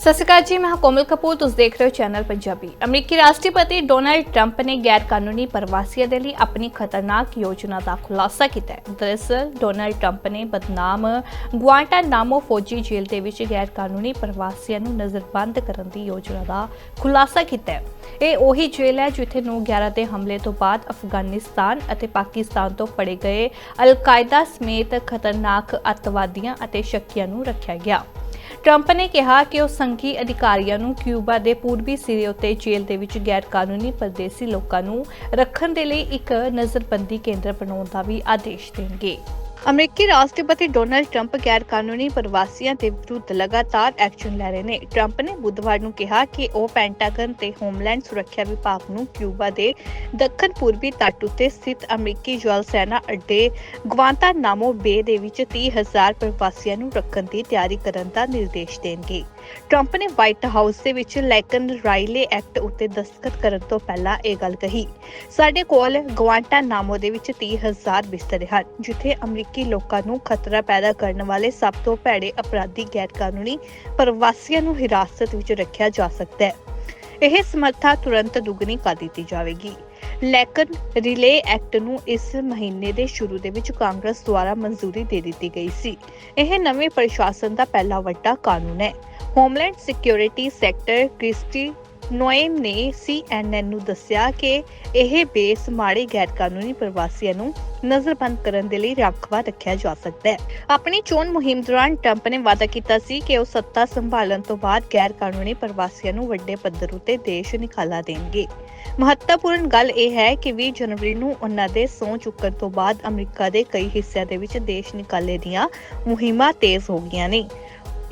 ਸਤਿ ਸ਼੍ਰੀ ਅਕਾਲ ਜੀ, ਮੈਂ ਹਾਂ ਕੋਮਲ ਕਪੂਰ, ਤੁਸੀਂ ਦੇਖ ਰਹੇ ਹੋ ਚੈਨਲ ਪੰਜਾਬੀ। ਅਮਰੀਕੀ ਰਾਸ਼ਟਰਪਤੀ ਡੋਨਾਲਡ ਟਰੰਪ ਨੇ ਗੈਰ ਕਾਨੂੰਨੀ ਪ੍ਰਵਾਸੀਆਂ ਦੇ ਲਈ ਆਪਣੀ ਖਤਰਨਾਕ ਯੋਜਨਾ ਦਾ ਖੁਲਾਸਾ ਕੀਤਾ ਹੈ। ਦਰਅਸਲ, ਡੋਨਾਲਡ ਟਰੰਪ ਨੇ ਬਦਨਾਮ ਗੁਆਂਟਾਨਾਮੋ ਫੌਜੀ ਜੇਲ੍ਹ ਦੇ ਵਿੱਚ ਗੈਰ ਕਾਨੂੰਨੀ ਪ੍ਰਵਾਸੀਆਂ ਨੂੰ ਨਜ਼ਰਬੰਦ ਕਰਨ ਦੀ ਯੋਜਨਾ ਦਾ ਖੁਲਾਸਾ ਕੀਤਾ ਹੈ। ਇਹ ਉਹੀ ਜੇਲ੍ਹ ਹੈ ਜਿੱਥੇ 9/11 ਦੇ ਹਮਲੇ ਤੋਂ ਬਾਅਦ ਅਫਗਾਨਿਸਤਾਨ ਅਤੇ ਪਾਕਿਸਤਾਨ ਤੋਂ ਫੜੇ ਗਏ ਅਲ-ਕਾਇਦਾ ਸਮੇਤ ਖਤਰਨਾਕ ਅੱਤਵਾਦੀਆਂ ਅਤੇ ਸ਼ੱਕੀਆਂ ਨੂੰ ਰੱਖਿਆ ਗਿਆ। ਟਰੰਪ ਨੇ ਕਿਹਾ ਕਿ ਉਹ ਸੰਘੀ ਅਧਿਕਾਰੀਆਂ ਨੂੰ ਕਿਊਬਾ ਦੇ ਪੂਰਬੀ ਸਿਰੇ ਉੱਤੇ ਜੇਲ੍ਹ ਦੇ ਵਿੱਚ ਗੈਰ ਕਾਨੂੰਨੀ ਪਰਦੇਸੀ ਲੋਕਾਂ ਨੂੰ ਰੱਖਣ ਦੇ ਲਈ ਇੱਕ ਨਜ਼ਰਬੰਦੀ ਕੇਂਦਰ ਬਣਾਉਣ ਦਾ ਵੀ ਆਦੇਸ਼ ਦੇਣਗੇ। ਅਮਰੀਕੀ ਰਾਸ਼ਟਰਪਤੀ ਡੋਨਾਲਡ ਟਰੰਪ ਗੈਰ ਕਾਨੂੰਨੀ ਪ੍ਰਵਾਸੀਆਂ ਦੇ ਵਿਰੁੱਧ ਲਗਾਤਾਰ ਐਕਸ਼ਨ ਲੈ ਰਹੇ ਨੇ। ਟਰੰਪ ਨੇ ਬੁੱਧਵਾਰ ਨੂੰ ਕਿਹਾ ਕਿ ਉਹ ਪੈਂਟਾਗਨ ਤੇ ਹੋਮਲੈਂਡ ਸੁਰੱਖਿਆ ਵਿਭਾਗ ਨੂੰ ਕਿਊਬਾ ਦੇ ਦੱਖਣ ਪੂਰਬੀ ਤੱਟ ਉੱਤੇ ਸਥਿਤ ਅਮਰੀਕੀ ਜਲ ਸੈਨਾ ਅੱਡੇ ਗਵਾਂਤਾਨਾਮੋ ਬੇ ਦੇ ਵਿੱਚ 30000 ਪ੍ਰਵਾਸੀਆਂ ਨੂੰ ਰੱਖਣ ਦੀ ਤਿਆਰੀ ਕਰਨ ਦਾ ਨਿਰਦੇਸ਼ ਦੇਣਗੇ। ਟਰੰਪ ਨੇ ਵਾਈਟ ਹਾਊਸ ਦੇ ਵਿੱਚ ਲੈਕਨ ਰਾਈਲੇ ਐਕਟ ਉੱਤੇ ਦਸਤਖਤ ਕਰਨ ਤੋਂ ਪਹਿਲਾਂ ਇਹ ਗੱਲ ਕਹੀ। ਸਾਡੇ ਕੋਲ ਗਵਾਂਟਾਨਾਮੋ ਦੇ ਵਿੱਚ 30000 ਬਿਸਤਰੇ ਹਨ, ਜਿੱਥੇ ਅਮਰੀਕੀ ਲੋਕਾਂ ਨੂੰ ਖਤਰਾ ਪੈਦਾ ਕਰਨ ਵਾਲੇ ਸਭ ਤੋਂ ਭੈੜੇ ਅਪਰਾਧੀ ਗੈਰ ਕਾਨੂੰਨੀ ਪ੍ਰਵਾਸੀਆਂ ਨੂੰ ਹਿਰਾਸਤ ਵਿੱਚ ਰੱਖਿਆ ਜਾ ਸਕਦਾ ਹੈ। ਇਹ ਸਮਰੱਥਾ ਤੁਰੰਤ ਦੁੱਗਣੀ ਕਰ ਦਿੱਤੀ ਜਾਵੇਗੀ। ਲੈਕਨ ਰਿਲੇ ਐਕਟ ਨੂੰ ਇਸ ਮਹੀਨੇ ਦੇ ਸ਼ੁਰੂ ਦੇ ਵਿੱਚ ਕਾਂਗਰਸ ਦੁਆਰਾ ਮਨਜ਼ੂਰੀ ਦੇ ਦਿੱਤੀ ਗਈ ਸੀ। ਇਹ ਨਵੇਂ ਪ੍ਰਸ਼ਾਸਨ ਦਾ ਪਹਿਲਾ ਵੱਡਾ ਕਾਨੂੰਨ ਹੈ। Homeland security secretary Kristi Noem ਨੇ CNN ਨੂੰ ਦੱਸਿਆ ਕਿ ਇਹ ਬੇਸ ਮਾੜੇ ਗੈਰ ਪ੍ਰਵਾਸੀਆਂ ਨੂੰ ਨਜ਼ਰਬੰਦ ਕਰਨ ਦੇ ਲਈ ਰਾਖਵਾ ਰੱਖਿਆ ਜਾ ਸਕਦਾ ਹੈ। ਆਪਣੀ ਚੋਣ ਮੁਹਿੰਮ ਦੌਰਾਨ ਟਰੰਪ ਨੇ ਵਾਅਦਾ ਕੀਤਾ ਸੀ ਕਿ ਉਹ ਸੱਤਾ ਸੰਭਾਲਣ ਤੋਂ ਬਾਅਦ ਗੈਰ ਪ੍ਰਵਾਸੀਆਂ ਨੂੰ ਵੱਡੇ ਪੱਧਰ ਉਤੇ ਦੇਸ਼ ਨਿਕਾਲਾ ਦੇਣਗੇ। ਮਹੱਤਵਪੂਰਨ ਗੱਲ ਇਹ ਹੈ ਕਿ 20 ਜਨਵਰੀ ਨੂੰ ਉਹਨਾਂ ਦੇ ਸਹੁੰ ਚੁੱਕਣ ਤੋਂ ਬਾਅਦ ਅਮਰੀਕਾ ਦੇ ਕਈ ਹਿੱਸਿਆਂ ਦੇ ਵਿੱਚ ਦੇਸ਼ ਨਿਕਾਲੇ ਦੀਆਂ ਮੁਹਿੰਮਾਂ ਤੇਜ਼ ਹੋ ਗਈਆਂ ਨੇ।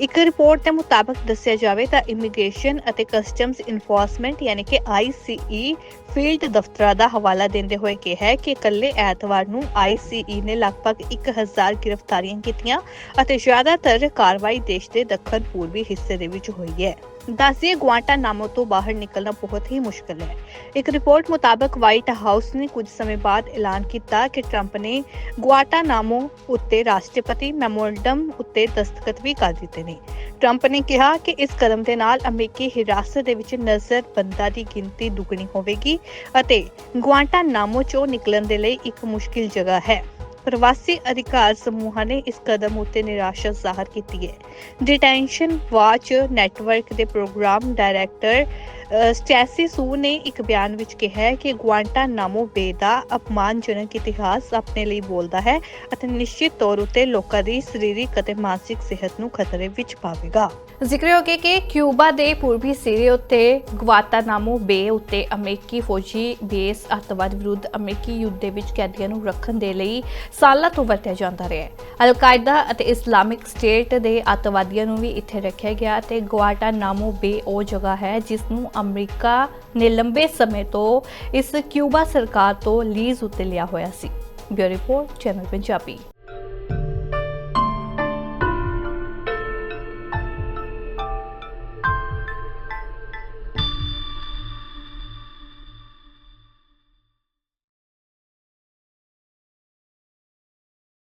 ਇੱਕ ਰਿਪੋਰਟ ਦੇ ਮੁਤਾਬਕ ਦੱਸਿਆ ਜਾਵੇ ਤਾਂ ਇਮੀਗ੍ਰੇਸ਼ਨ ਅਤੇ ਕਸਟਮਸ ਇਨਫੋਰਸਮੈਂਟ ਯਾਨੀ ਕਿ ਆਈਸੀਈ ਫੀਲਡ ਦਫ਼ਤਰਾਂ ਦਾ ਹਵਾਲਾ ਦਿੰਦੇ ਹੋਏ ਕਿਹਾ ਹੈ ਕਿ ਇਕੱਲੇ ਐਤਵਾਰ ਨੂੰ ਆਈਸੀਈ ਨੇ ਲਗਭਗ 1000 ਗ੍ਰਿਫਤਾਰੀਆਂ ਕੀਤੀਆਂ ਅਤੇ ਜ਼ਿਆਦਾਤਰ ਕਾਰਵਾਈ ਦੇਸ਼ ਦੇ ਦੱਖਣ ਪੂਰਬੀ ਹਿੱਸੇ ਦੇ ਵਿੱਚ ਹੋਈ ਹੈ। ਦੱਸਿਏ ਗੁਆਂਟਾਨਾਮੋ ਤੋਂ ਬਾਹਰ ਨਿਕਲਣਾ ਬਹੁਤ ਹੀ ਮੁਸ਼ਕਲ ਹੈ। ਇੱਕ ਰਿਪੋਰਟ ਮੁਤਾਬਕ ਵਾਈਟ ਹਾਊਸ ਨੇ ਕੁਝ ਸਮੇਂ ਬਾਅਦ ਐਲਾਨ ਕੀਤਾ ਕਿ ਟਰੰਪ ਨੇ ਗੁਆਟਾਨਾਮੋ ਉੱਤੇ ਰਾਸ਼ਟਰਪਤੀ ਮੈਮੋਰੰਡਮ ਉੱਤੇ ਦਸਤਖਤ ਵੀ ਕਰ ਦਿੱਤੇ ਨੇ। ਟਰੰਪ ਨੇ ਕਿਹਾ ਕਿ ਇਸ ਕਦਮ ਦੇ ਨਾਲ ਅਮਰੀਕੀ ਹਿਰਾਸਤ ਦੇ ਵਿੱਚ ਨਜ਼ਰਬੰਦਾਂ ਦੀ ਗਿਣਤੀ ਦੁੱਗਣੀ ਹੋਵੇਗੀ ਅਤੇ ਗੁਆਂਟਾਨਾਮੋ ਚੋਂ ਨਿਕਲਣ ਦੇ ਲਈ ਇੱਕ ਮੁਸ਼ਕਿਲ ਜਗ੍ਹਾ ਹੈ। ਪ੍ਰਵਾਸੀ ਅਧਿਕਾਰ ਸਮੂਹਾਂ ਨੇ ਇਸ ਕਦਮ ਉੱਤੇ ਨਿਰਾਸ਼ਾ ਜ਼ਾਹਰ ਕੀਤੀ ਹੈ। ਡਿਟੈਂਸ਼ਨ ਵਾਚ ਨੈਟਵਰਕ ਦੇ ਪ੍ਰੋਗਰਾਮ ਡਾਇਰੈਕਟਰ ਸਟੈਸੀ ਸੂ ਨੇ ਇੱਕ ਬਿਆਨ ਵਿੱਚ ਕਿਹਾ ਹੈ ਕਿ ਗੁਆਂਟਾਨਾਮੋ ਬੇ ਦਾ ਅਪਮਾਨਜਨਕ ਇਤਿਹਾਸ ਆਪਣੇ ਲਈ ਬੋਲਦਾ ਹੈ ਅਤੇ ਨਿਸ਼ਚਿਤ ਤੌਰ ਉਤੇ ਲੋਕਾਂ ਦੀ ਸਰੀਰਕ ਅਤੇ ਮਾਨਸਿਕ ਸਿਹਤ ਨੂੰ ਖਤਰੇ ਵਿੱਚ ਪਾਵੇਗਾ। ਜ਼ਿਕਰ ਹੋ ਕਿ ਕਿਊਬਾ ਦੇ ਪੂਰਬੀ ਸਿਰੇ ਉੱਤੇ ਗਵਾਤਾਨਾਮੋ ਬੇ ਉੱਤੇ ਅਮਰੀਕੀ ਫੌਜੀ ਬੇਸ ਅੱਤਵਾਦ ਵਿਰੁੱਧ ਅਮਰੀਕੀ ਯੁੱਧ ਦੇ ਵਿੱਚ ਕੈਦੀਆਂ ਨੂੰ ਰੱਖਣ ਦੇ ਲਈ ਸਾਲਾਂ ਤੋਂ ਵਰਤਿਆ ਜਾਂਦਾ ਰਿਹਾ ਹੈ। ਅਲ-ਕਾਇਦਾ ਅਤੇ ਇਸਲਾਮਿਕ ਸਟੇਟ ਦੇ ਅੱਤਵਾਦੀਆਂ ਨੂੰ ਵੀ ਇੱਥੇ ਰੱਖਿਆ ਗਿਆ ਤੇ ਗਵਾਟਾਨਾਮੋ ਬੇ ਉਹ ਜਗ੍ਹਾ ਹੈ ਜਿਸ ਨੂੰ ਅਮਰੀਕਾ ਨੇ ਲੰਬੇ ਸਮੇਂ ਤੋਂ ਇਸ ਕਿਊਬਾ ਸਰਕਾਰ ਤੋਂ ਲੀਜ਼ ਉੱਤੇ ਲਿਆ ਹੋਇਆ ਸੀ। Bureau report, channel Punjabi.